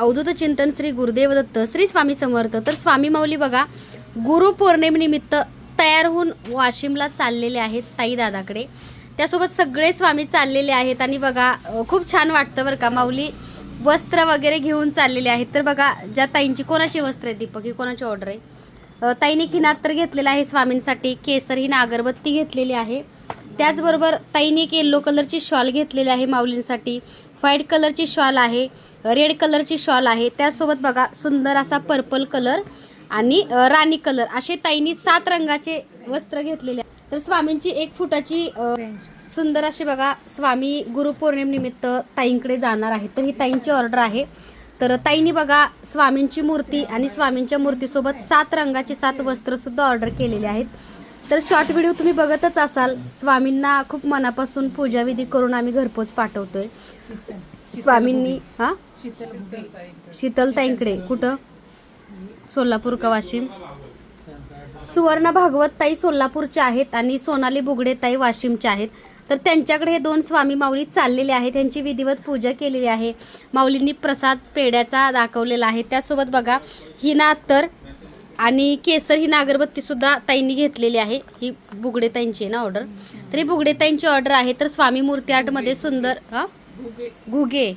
अवधूत चिंतन श्री गुरुदेव दत्त श्री स्वामी समर्थ. तर स्वामी माऊली बघा गुरुपौर्णिमेनिमित्त तयार होऊन वाशिमला चाललेले आहेत ताई दादाकडे. त्यासोबत सगळे स्वामी चाललेले आहेत आणि बघा खूप छान वाटतं बरं का माऊली. वस्त्र वगैरे घेऊन चाललेले आहेत. तर बघा ज्या ताईंची कोणाची वस्त्र आहे दीपक? ही कोणाची ऑर्डर आहे? ताईने किनार तर घेतलेला आहे स्वामींसाठी केसर ही अगरबत्ती घेतलेली आहे. त्याचबरोबर ताईने एक येल्लो कलरची शॉल घेतलेली आहे माऊलींसाठी. व्हाईट कलरची शॉल आहे रेड कलरची शॉल आहे. त्यासोबत बघा सुंदर असा पर्पल कलर आणि राणी कलर. असे ताईंनी सात रंगाचे वस्त्र घेतलेले आहे तर स्वामींची एक फुटाची सुंदर अशी बघा स्वामी गुरुपौर्णिमेनिमित्त ताईंकडे जाणार आहे. तर ही ताईंची ऑर्डर आहे. तर ताईंनी बघा स्वामींची मूर्ती आणि स्वामींच्या मूर्तीसोबत सात रंगाचे सात वस्त्रसुद्धा ऑर्डर केलेले आहेत. तर शॉर्ट व्हिडिओ तुम्ही बघतच असाल. स्वामींना खूप मनापासून पूजाविधी करून आम्ही घरपोच पाठवतोय. स्वामींनी हा? शीतलताईंकडे. कुठं? सोलापूर का वाशिम? सुवर्ण भागवत ताई सोलापूरच्या आहेत आणि सोनाली बुगडे ताई वाशिमच्या आहेत. तर त्यांच्याकडे हे दोन स्वामी माऊली चाललेले आहेत. त्यांची विधिवत पूजा केलेली आहे. माऊलींनी प्रसाद पेड्याचा दाखवलेला आहे. त्यासोबत बघा हिना तर आणि केसर ही नागरबत्तीसुद्धा ताईंनी घेतलेली आहे. ही बुगडे ताईंची आहे ना ऑर्डर तर ही बुगडे ताईंची ऑर्डर आहे. तर स्वामी मूर्ती आर्टमध्ये सुंदर हा? घुगे.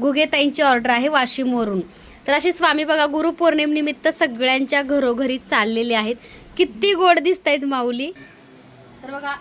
घुगे ताईंची ऑर्डर आहे वाशिमवरून. तर असे स्वामी बघा गुरुपौर्णिमेनिमित्त सगळ्यांच्या घरोघरी चाललेले आहेत. किती गोड दिसत आहेत माऊली. तर बघा